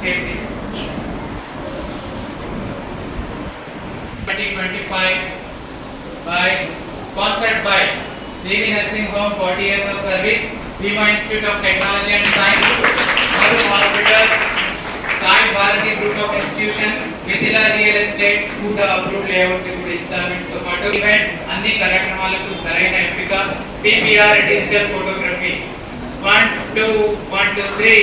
Take this. 2025 by sponsored by Devi Nursing Home 40 years of service, Bima Institute of Technology and Science, Maru Hospital, Sai Bharati Group of Institutions, Mithila Real Estate, Kuda Approved Layouts ఇప్పుడు instalments తో పాటు events అన్ని కార్యక్రమాలకు సరైన ఎంపిక PPR digital photography one two one two three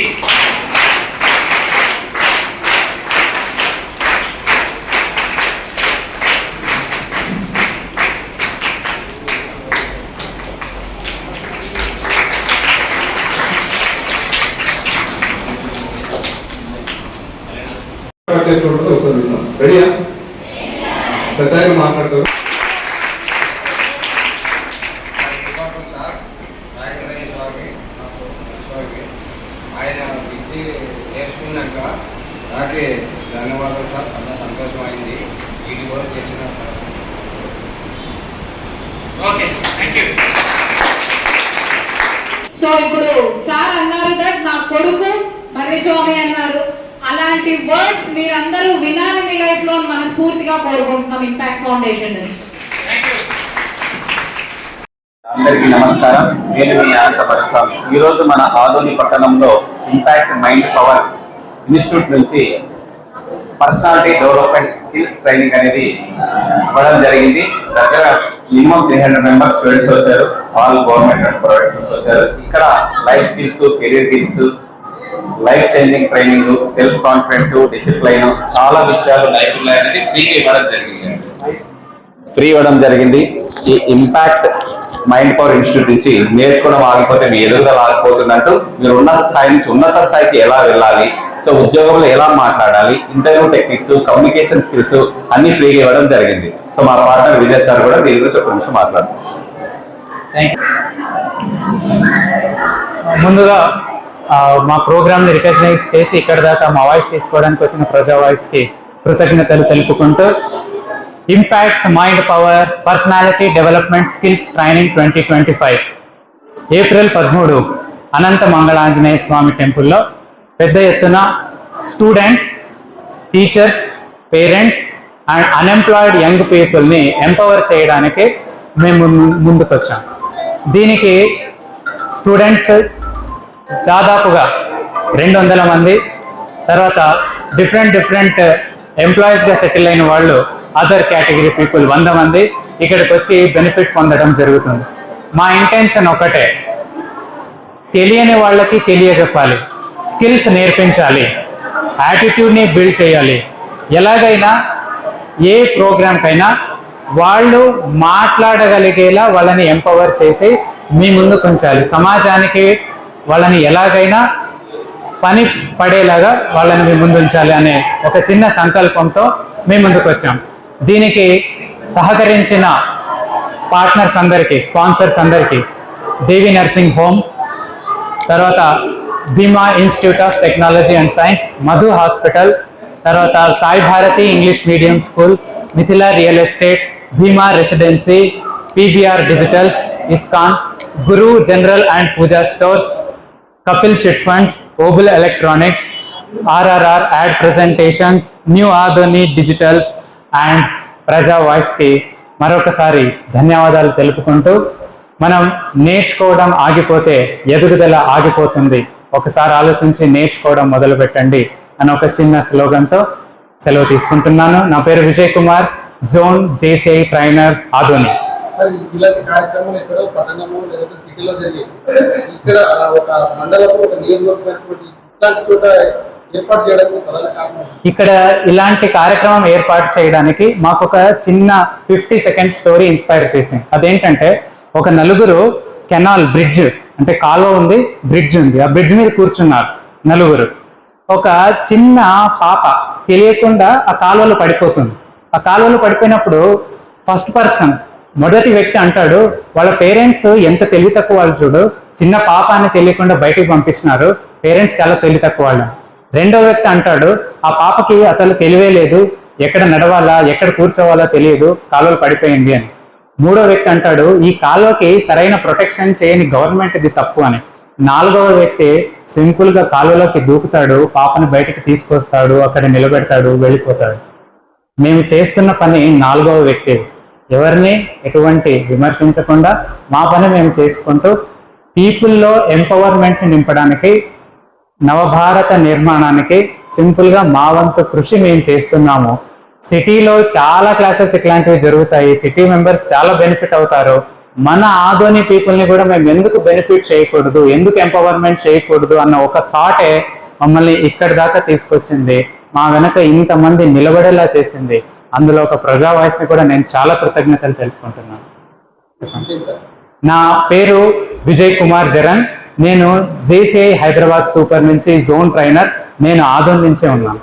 మాట్లాడేటప్పుడు ఒకసారి విన్నాం రెడీయా పెద్దగా మాట్లాడతారు. ఆయన విద్య నేర్చుకున్నాక నాకే ధన్యవాదాలు సార్ చాలా సంతోషం అయింది వీటి వరకు తెచ్చిన sir okay thank you so ఇప్పుడు సార్ అన్నారు దట్ నా కొడుకు మర్రిస్వామి అన్నారు. అలాంటి వర్డ్స్ మీరందరూ వినాలి మీ లైఫ్లో మనస్ఫూర్తిగా కోరుకుంటున్నాం ఇంపాక్ట్ ఫౌండేషన్ అందరికీ నమస్కారం. నేను మీ అనంత పరిశ్రమ ఈరోజు మన ఆదోని పట్టణంలో ఇంపాక్ట్ మైండ్ పవర్ ఇన్స్టిట్యూట్ నుంచి పర్సనాలిటీ డెవలప్మెంట్ స్కిల్స్ ట్రైనింగ్ అనేది ఇవ్వడం జరిగింది. దగ్గర minimum three hundred members students వచ్చారు. ఆల్ గవర్నమెంట్ స్కూల్స్ వచ్చారు. ఇక్కడ life skills career skills life changing training self confidence discipline చాలా విషయాలు నైపుణ్యం అనేది ఫ్రీగా ఇవ్వడం జరిగింది. ఫ్రీ ఇవ్వడం జరిగింది. ఈ ఇంపాక్ట్ మైండ్ పవర్ ఇన్స్టిట్యూట్ నుంచి నేర్చుకోవడం ఆగిపోతే మీ ఎదురుగా ఆగిపోతుందంటూ మీరు ఉన్న స్థాయి నుంచి ఉన్నత స్థాయికి ఎలా వెళ్ళాలి? సో ఉద్యోగంలో ఎలా మాట్లాడాలి? ఇంటర్వ్యూ టెక్నిక్స్ కమ్యూనికేషన్ స్కిల్స్ అన్ని ఫ్రీగా ఇవ్వడం జరిగింది. సో మా పార్ట్నర్ విజయ్ సార్ కూడా దీని గురించి ఒక నిమిషం మాట్లాడుతారు ముందుగా మా ప్రోగ్రామ్ని రికగ్నైజ్ చేసి ఇక్కడ దాకా మా వాయిస్ తీసుకోవడానికి వచ్చిన ప్రజా వాయిస్కి కృతజ్ఞతలు తెలుపుకుంటూ impact mind power personality development skills training twenty twenty five April పదమూడు అనంత మంగళాంజనేయ స్వామి టెంపుల్లో పెద్ద ఎత్తున students teachers parents and unemployed young పీపుల్ని ఎంపవర్ చేయడానికి మేము ముందుకొచ్చాం. దీనికి స్టూడెంట్స్ దాదాపుగా రెండు వందల మంది. తర్వాత డిఫరెంట్ డిఫరెంట్ ఎంప్లాయీస్గా సెటిల్ అయిన వాళ్ళు అదర్ కేటగిరీ పీపుల్ వంద మంది ఇక్కడికి వచ్చి బెనిఫిట్ పొందడం జరుగుతుంది. మా ఇంటెన్షన్ ఒకటే తెలియని వాళ్ళకి తెలియజెప్పాలి స్కిల్స్ నేర్పించాలి యాటిట్యూడ్ని బిల్డ్ చేయాలి. ఎలాగైనా ఏ ప్రోగ్రామ్కైనా వాళ్ళు మాట్లాడగలిగేలా వాళ్ళని ఎంపవర్ చేసి మీ ముందుకు ఉంచాలి. సమాజానికి వాళ్ళని ఎలాగైనా పని పడేలాగా వాళ్ళని మీ ముందుంచాలి అనే ఒక చిన్న సంకల్పంతో మీ ముందుకు వచ్చాం దీనికి సహకరించిన పార్ట్నర్స్ అందరికీ స్పాన్సర్స్ అందరికీ దేవి నర్సింగ్ హోమ్ తర్వాత Bheema institute of technology and science Madhu hospital తర్వాత Sai Bharathi English medium school Mithila real estate Bheema residency PBR digitals ISKCON Guru general and Pooja stores Kapil chit funds Obul electronics RRR ad presentations new Adoni digitals and ప్రజా వాయిస్కి మరొకసారి ధన్యవాదాలు తెలుపుకుంటూ మనం నేర్చుకోవడం ఆగిపోతే ఎదుగుదల ఆగిపోతుంది. ఒకసారి ఆలోచించి నేర్చుకోవడం మొదలు పెట్టండి అని ఒక చిన్న స్లోగన్తో సెలవు తీసుకుంటున్నాను. నా పేరు Vijay Kumar zone JCI trainer Adoni sir ఇలాంటి కార్యక్రమం ఎక్కడో పట్టణము లేదంటే సిటీలో జరిగేది ఇక్కడ ఒక మండలము ఒక నియోజకవర్గం ఇట్లాంటి చోట ఏర్పాటు చేయడానికి ప్రధాన కారణం. ఇక్కడ ఇలాంటి కార్యక్రమం ఏర్పాటు చేయడానికి మాకు ఒక చిన్న ఫిఫ్టీ సెకండ్ స్టోరీ ఇన్స్పైర్ చేసింది. అదేంటంటే ఒక నలుగురు కెనాల్ బ్రిడ్జ్ అంటే కాలువ ఉంది బ్రిడ్జ్ ఉంది. ఆ బ్రిడ్జ్ మీద కూర్చున్నారు నలుగురు. ఒక చిన్న పాప తెలియకుండా ఆ కాలువలో పడిపోతుంది. ఆ కాలువలో పడిపోయినప్పుడు ఫస్ట్ పర్సన్ మొదటి వ్యక్తి అంటాడు వాళ్ళ పేరెంట్స్ ఎంత తెలివి తక్కువ వాళ్ళు చూడు చిన్న పాప అని తెలియకుండా బయటికి పంపిస్తున్నారు పేరెంట్స్ చాలా తెలివి తక్కువ వాళ్ళు. రెండో వ్యక్తి అంటాడు ఆ పాపకి అసలు తెలివే లేదు ఎక్కడ నడవాలా ఎక్కడ కూర్చోవాలా తెలియదు కాలువలు పడిపోయింది అని. మూడో వ్యక్తి అంటాడు ఈ కాలువకి సరైన ప్రొటెక్షన్ చేయని గవర్నమెంట్ ఇది తప్పు అని. నాలుగవ వ్యక్తి సింపుల్గా కాలువలోకి దూకుతాడు పాపను బయటికి తీసుకొస్తాడు అక్కడ నిలబెడతాడు వెళ్ళిపోతాడు. మేము చేస్తున్న పని నాలుగవ వ్యక్తి. ఎవరిని ఎటువంటి విమర్శించకుండా మా పని మేము చేసుకుంటూ పీపుల్లో ఎంపవర్మెంట్ని నింపడానికి నవభారత నిర్మాణానికి సింపుల్గా మా వంతు కృషి మేము చేస్తున్నాము. సిటీలో చాలా క్లాసెస్ ఇట్లాంటివి జరుగుతాయి. సిటీ మెంబర్స్ చాలా బెనిఫిట్ అవుతారు. మన ఆధోని పీపుల్ని కూడా మేము ఎందుకు బెనిఫిట్ చేయకూడదు ఎందుకు ఎంపవర్మెంట్ చేయకూడదు అన్న ఒక థాటే మమ్మల్ని ఇక్కడి దాకా తీసుకొచ్చింది. మా వెనక ఇంతమంది నిలబడేలా చేసింది. అందులో ఒక ప్రజా వాయిస్ని కూడా నేను చాలా కృతజ్ఞతలు తెలుపుకుంటున్నాను. చెప్పండి. సార్ నా పేరు విజయ్ కుమార్ జరన్. నేను జేసీఐ హైదరాబాద్ సూపర్ నుంచి జోన్ ట్రైనర్. నేను ఆదోన్ నుంచే ఉన్నాను.